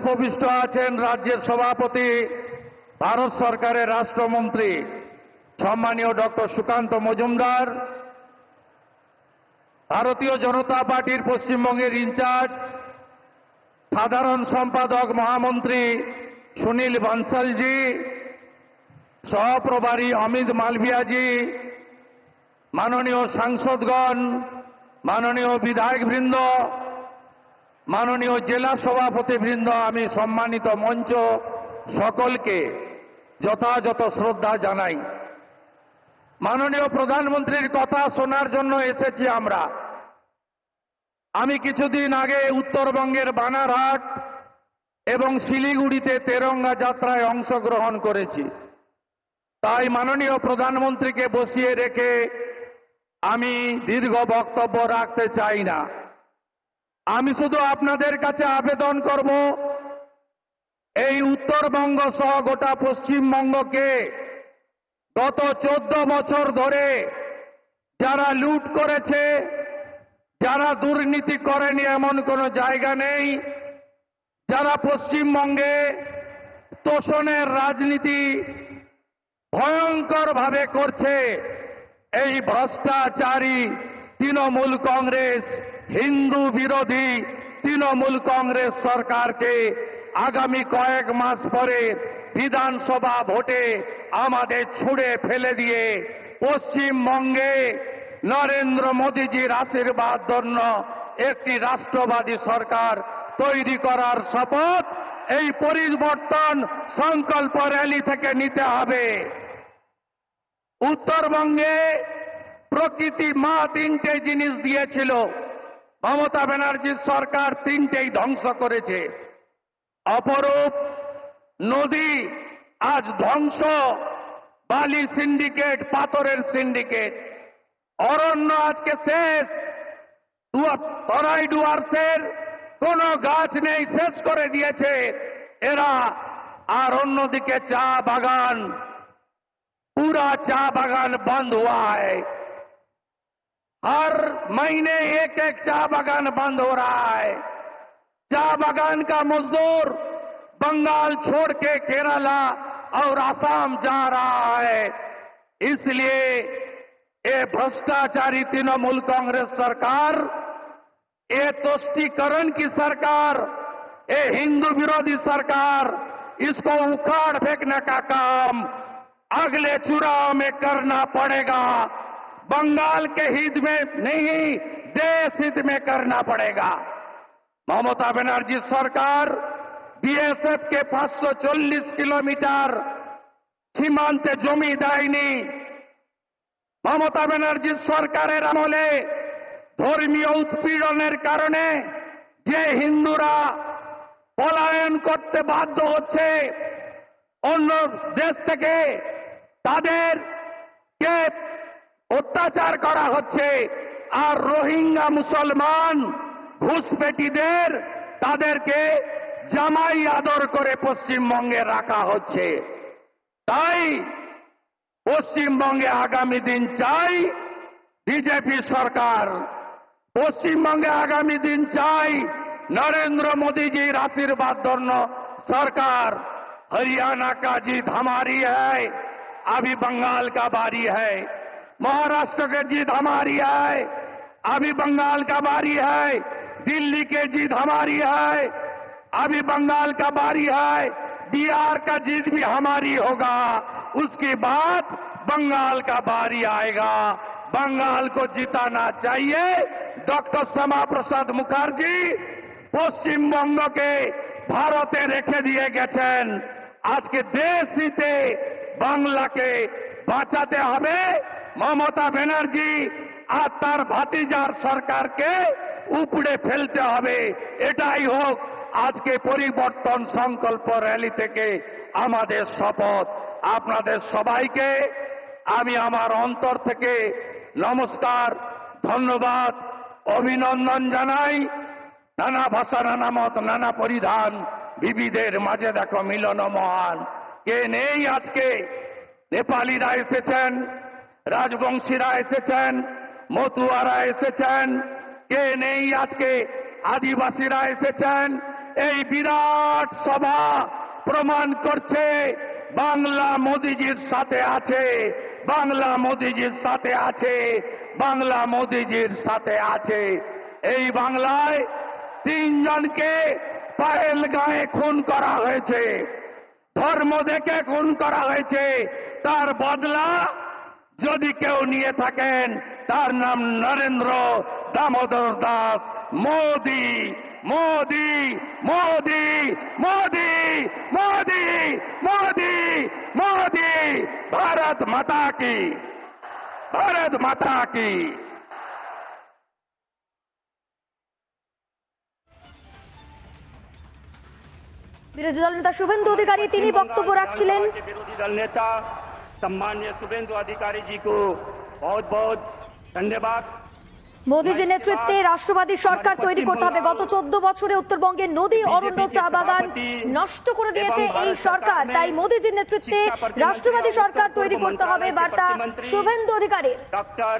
উপবিষ্ট আছেন রাজ্যের সভাপতি, ভারত সরকারের রাষ্ট্রমন্ত্রী, সম্মানীয় ডক্টর সুকান্ত মজুমদার, ভারতীয় জনতা পার্টির পশ্চিমবঙ্গের ইনচার্জ, সাধারণ সম্পাদক মহামন্ত্রী সুনীল বানসালজি, সহপ্রভারী অমিত মালভিয়াজি, মাননীয় সাংসদগণ, মাননীয় বিধায়কবৃন্দ মাননীয় জেলা সভাপতিবৃন্দ, আমি সম্মানিত মঞ্চ সকলকে যথাযথ শ্রদ্ধা জানাই। মাননীয় প্রধানমন্ত্রীর কথা শোনার জন্য এসেছি আমরা। আমি কিছুদিন আগে উত্তরবঙ্গের বানারহাট এবং শিলিগুড়িতে তেরঙ্গা যাত্রায় অংশগ্রহণ করেছি। তাই মাননীয় প্রধানমন্ত্রীকে বসিয়ে রেখে আমি দীর্ঘ বক্তব্য রাখতে চাই না। আমি শুধু আপনাদের কাছে আবেদন করব, এই উত্তরবঙ্গ সহ গোটা পশ্চিমবঙ্গকে গত চোদ্দ বছর ধরে যারা লুট করেছে, যারা দুর্নীতি করেনি এমন কোনো জায়গা নেই, যারা পশ্চিমবঙ্গে তোষণের রাজনীতি ভয়ঙ্করভাবে করছে, এই ভ্রষ্টাচারী তৃণমূল কংগ্রেস হিন্দু বিরোধী তৃণমূল কংগ্রেস সরকারকে আগামী কয়েক মাস পরে বিধানসভা ভোটে আমাদের ছুঁড়ে ফেলে দিয়ে পশ্চিমবঙ্গে নরেন্দ্র মোদীজির আশীর্বাদ জন্য একটি রাষ্ট্রবাদী সরকার তৈরি করার শপথ, এই পরিবর্তন সংকল্প র্যালি থেকে নিতে হবে। উত্তরবঙ্গে প্রকৃতি মা তিনটে জিনিস দিয়েছিল। মমতা ব্যানার্জির সরকার তিনটেই ধ্বংস করেছে। অপরূপ নদী আজ ধ্বংস, বালি সিন্ডিকেট, পাথরের সিন্ডিকেট। অরণ্য আজকে শেষ। তরাই ডুয়ার্সের কোনো গাছ নেই, শেষ করে দিয়েছে এরা। আর অন্যদিকে চা বাগান, পুরা চা বাগান বন্ধ হয়। हर महीने एक एक चा बागान बंद हो रहा है। चा बागान का मजदूर बंगाल छोड़ के केरला और आसाम जा रहा है। इसलिए ये भ्रष्टाचारी तृणमूल कांग्रेस सरकार, ये तुष्टीकरण की सरकार, ये हिंदू विरोधी सरकार, इसको उखाड़ फेंकने का काम अगले चुनाव में करना पड़ेगा। बंगाल के हित में नहीं देश हित में करना पड़ेगा ममता बनर्जी सरकार বিএসএফ কে পাঁচশো চল্লিশ কিলোমিটার সীমান্তে জমি দেয়নি মমতা ব্যানার্জির সরকারের আমলে ধর্মীয় উৎপীড়নের কারণে যে হিন্দুরা পলায়ন করতে বাধ্য হচ্ছে অন্য দেশ থেকে তাদের কে অত্যাচার করা হচ্ছে আর রোহিঙ্গা মুসলমান ঘুষপেটিদের তাদেরকে জামাই আদর করে পশ্চিমবঙ্গে রাখা হচ্ছে তাই পশ্চিমবঙ্গে আগামী দিন চাই বিজেপি সরকার পশ্চিমবঙ্গে আগামী দিন চাই নরেন্দ্র মোদীজির আশীর্বাদ ধন্য সরকার हरियाणा का जीत हमारी है अभी बंगाल का बारी है महाराष्ट्र की जीत हमारी है अभी बंगाल का बारी है दिल्ली के जीत हमारी है अभी बंगाल का बारी है बिहार का जीत भी हमारी होगा उसके बाद बंगाल का बारी आएगा बंगाल को जिताना चाहिए डॉक्टर श्यामा प्रसाद मुखर्जी পশ্চিমবঙ্গকে ভারতে রেখে দিয়ে গেছেন আজকে দেশ হিতে বাংলাকে বাঁচাতে হবে মমতা ব্যানার্জি আর তার ভাতিজার সরকারকে উপড়ে ফেলতে হবে। এটাই হোক, আজকে পরিবর্তন সংকল্প র্যালি থেকে আমাদের শপথ। আপনাদের সবাইকে আমি আমার অন্তর থেকে নমস্কার, ধন্যবাদ, অভিনন্দন জানাই। নানা ভাষা, নানা মত, নানা পরিধান বিবিধের মাঝে দেখো মিলন মহান। কে নেই আজকে? নেপালিরা এসেছেন। রাজবংশীরা এসেছেন মতুয়ারা এসেছেন, কে নেই আজকে? আদিবাসীরা এসেছেন। এই বিরাট সভা প্রমাণ করছে বাংলা মোদিজির সাথে আছে, বাংলা মোদিজির সাথে আছে, বাংলা মোদিজির সাথে আছে। এই বাংলায় তিনজনকে পায়েল গায়ে খুন করা হয়েছে, ধর্ম দেখে খুন করা হয়েছে, তার বদলা যদি কেউ নিয়ে থাকেন তার নাম নরেন্দ্র দামোদর দাস মোদি মোদি মোদি মোদি মোদি মোদি মোদি ভারত মাতা কি ভারত মাতা কি বিরোধী দল নেতা শুভেন্দু অধিকারী তিনি বক্তব্য রাখছিলেন के विरोधी दल नेता सम्मान्य शुभेंदु अधिकारी जी को बहुत बहुत धन्यवाद মোদীজির নেতৃত্বে রাষ্ট্রবাদী সরকার তৈরি করতে হবে গত চোদ্দ বছরে উত্তরবঙ্গের নদী অরণ্য চা বাগান নষ্ট করে দিয়েছে এই সরকার তাই মোদীজির নেতৃত্বে রাষ্ট্রবাদী সরকার তৈরি করতে হবে বার্তা শুভেন্দু অধিকারী डॉक्टर